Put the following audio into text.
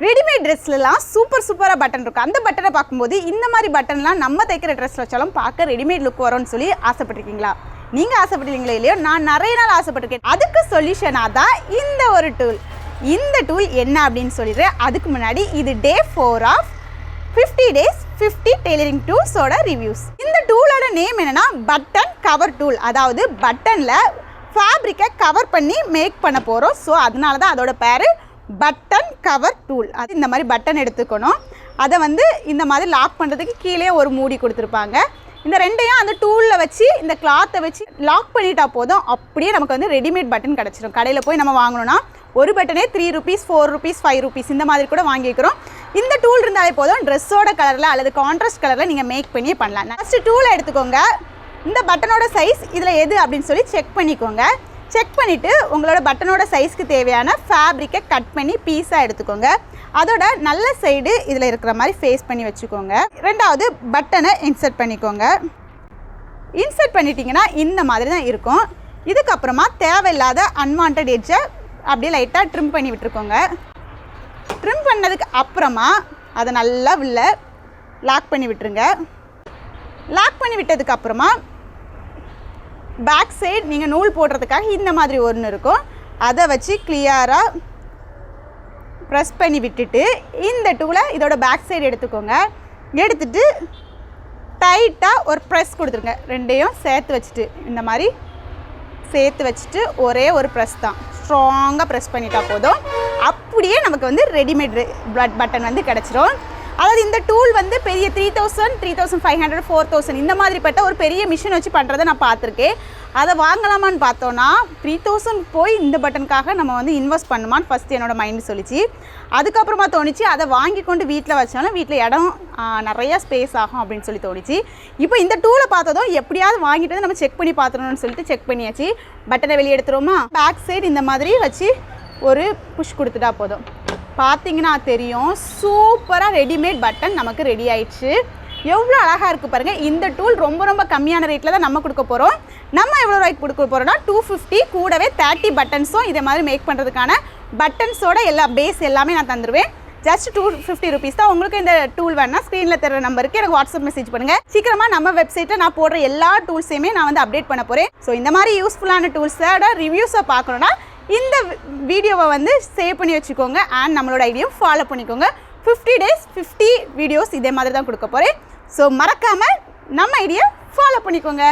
Readymade ட்ரெஸ்லலாம் super சூப்பராக button இருக்கும் அந்த பட்டனை பார்க்கும்போது இந்த மாதிரி பட்டன்லாம் நம்ம தைக்கிற ட்ரெஸ் வச்சாலும் பார்க்க ரெடிமேட் லுக் வரும்னு சொல்லி ஆசைப்பட்டிருக்கீங்களா? நீங்கள் ஆசைப்பட்டீங்களா இல்லையோ? நான் நிறைய நாள் ஆசைப்பட்டிருக்கேன். அதுக்கு சொல்யூஷனாக தான் இந்த ஒரு டூல் இந்த டூல் என்ன அப்படின்னு சொல்லிடுறேன் அதுக்கு முன்னாடி இது day four of fifty days fifty tailoring டூல்ஸோட reviews இந்த டூலோட நேம் என்னன்னா பட்டன் கவர் டூல் அதாவது பட்டனில் ஃபேப்ரிக்கை கவர் பண்ணி மேக் பண்ண போகிறோம் ஸோ அதனால தான் அதோட பேர் பட்டன் கவர் டூல் அது இந்த மாதிரி பட்டன் எடுத்துக்கணும். அதை வந்து இந்த மாதிரி லாக் பண்ணுறதுக்கு கீழே ஒரு மூடி கொடுத்துருப்பாங்க. இந்த ரெண்டையும் அந்த டூலில் வச்சு இந்த கிளாத்தை வச்சு லாக் பண்ணிட்டா போதும். அப்படியே நமக்கு வந்து ரெடிமேட் பட்டன் கிடச்சிரும். கடையில் போய் நம்ம வாங்கணும்னா ஒரு பட்டனே three rupees four rupees five rupees இந்த மாதிரி கூட வாங்கிக்கிறோம் இந்த டூல் இருந்தாலே போதும். ட்ரெஸ்ஸோட கலரில் அல்லது கான்ட்ராஸ்ட் கலரில் நீங்கள் மேக் பண்ணியே பண்ணலாம். ஃபஸ்ட்டு டூலை எடுத்துக்கோங்க. இந்த பட்டனோட சைஸ் இதில் எது அப்படின்னு சொல்லி செக் பண்ணிக்கோங்க. செக் பண்ணிவிட்டு உங்களோட பட்டனோட சைஸ்க்கு தேவையான ஃபேப்ரிக்கை கட் பண்ணி பீஸாக எடுத்துக்கோங்க. அதோட நல்ல சைடு இதில் இருக்கிற மாதிரி ஃபேஸ் பண்ணி வச்சுக்கோங்க. ரெண்டாவது பட்டனை இன்சர்ட் பண்ணிக்கோங்க. இன்சர்ட் பண்ணிட்டீங்கன்னா இந்த மாதிரி தான் இருக்கும். இதுக்கப்புறமா தேவையில்லாத அன்வான்ட் எட்ஜை அப்படியே லைட்டாக ட்ரிம் பண்ணி விட்டுருக்கோங்க. ட்ரிம் பண்ணதுக்கு அப்புறமா அதை நல்லா உள்ள லாக் பண்ணி விட்டுருங்க. லாக் பண்ணி விட்டதுக்கு அப்புறமா பேக் சைடு நீங்கள் நூல் போடுறதுக்காக இந்த மாதிரி ஒன்று இருக்கும். அதை வச்சு கிளியராக ப்ரெஸ் பண்ணி விட்டுட்டு இந்த டூலை இதோட பேக் சைடு எடுத்துக்கோங்க. எடுத்துட்டு டைட்டாக ஒரு ப்ரெஸ் கொடுத்துருங்க. ரெண்டையும் சேர்த்து வச்சுட்டு இந்த மாதிரி சேர்த்து வச்சுட்டு ஒரே ஒரு ப்ரெஸ் தான். ஸ்ட்ராங்காக ப்ரெஸ் பண்ணிட்டா போதும். அப்படியே நமக்கு வந்து ரெடிமேட் பட்டன் வந்து கிடச்சிரும். அதாவது இந்த டூல் வந்து பெரிய three thousand three thousand five hundred four thousand இந்த மாதிரிப்பட்ட ஒரு பெரிய மிஷின் வச்சு பண்ணுறதை நான் பார்த்துருக்கேன். அதை வாங்கலாமான்னு பார்த்தோன்னா த்ரீ தௌசண்ட் போய் இந்த பட்டனுக்காக நம்ம வந்து இன்வெஸ்ட் பண்ணுமான்னு ஃபஸ்ட் என்னோடய மைண்ட் சொல்லிச்சு. அதுக்கப்புறமா தோணுச்சு அதை வாங்கி கொண்டு வீட்டில் வச்சாலும் வீட்டில் இடம் நிறையா ஸ்பேஸ் ஆகும் அப்படின்னு சொல்லி தோணுச்சு. இப்போ இந்த டூலை பார்த்ததும் எப்படியாவது வாங்கிட்டு நம்ம செக் பண்ணி பார்த்துடணும்னு சொல்லிட்டு செக் பண்ணியாச்சு. பட்டனை வெளியே எடுத்துருவோமா? பேக் சைடு இந்த மாதிரி வச்சு ஒரு புஷ் கொடுத்துட்டா போதும். பார்த்தீங்கன்னா தெரியும். சூப்பராக ரெடிமேட் பட்டன் நமக்கு ரெடி ஆயிடுச்சு. எவ்வளோ அழகாக இருக்குது பாருங்கள் இந்த டூல் ரொம்ப ரொம்ப கம்மியான ரேட்டில் தான் நம்ம கொடுக்க போகிறோம் நம்ம எவ்வளோ ரூபாய்க்கு கொடுக்க போகிறோம்னா டூ ஃபிஃப்டி கூடவே தேர்ட்டி பட்டன்ஸும் இதே மாதிரி மேக் பண்ணுறதுக்கான பட்டன்ஸோட எல்லா பேஸ் எல்லாமே நான் தந்துடுவேன் ஜஸ்ட் டூ ஃபிஃப்டி ருபீஸ் தான் உங்களுக்கு இந்த டூல் வேணால் ஸ்க்ரீனில் தர நம்பருக்கு எனக்கு வாட்ஸ்அப் மெசேஜ் பண்ணுங்கள் சீக்கிரமாக நம்ம வெப்சைட்டில் நான் போடுற எல்லா டூல்ஸையுமே நான் வந்து அப்டேட் பண்ண போகிறேன் ஸோ இந்த மாதிரி யூஸ்ஃபுல்லான டூல்ஸோட ரிவ்யூஸை பார்க்கணுன்னா இந்த வீடியோவை வந்து சேவ் பண்ணி வச்சுக்கோங்க அண்ட் நம்மளோட ஐடியும் ஃபாலோ பண்ணிக்கோங்க. ஃபிஃப்டி டேஸ் ஃபிஃப்டி வீடியோஸ் இதே மாதிரி தான் கொடுக்க போகிறேன் ஸோ மறக்காமல் நம்ம ஐடியை ஃபாலோ பண்ணிக்கோங்க.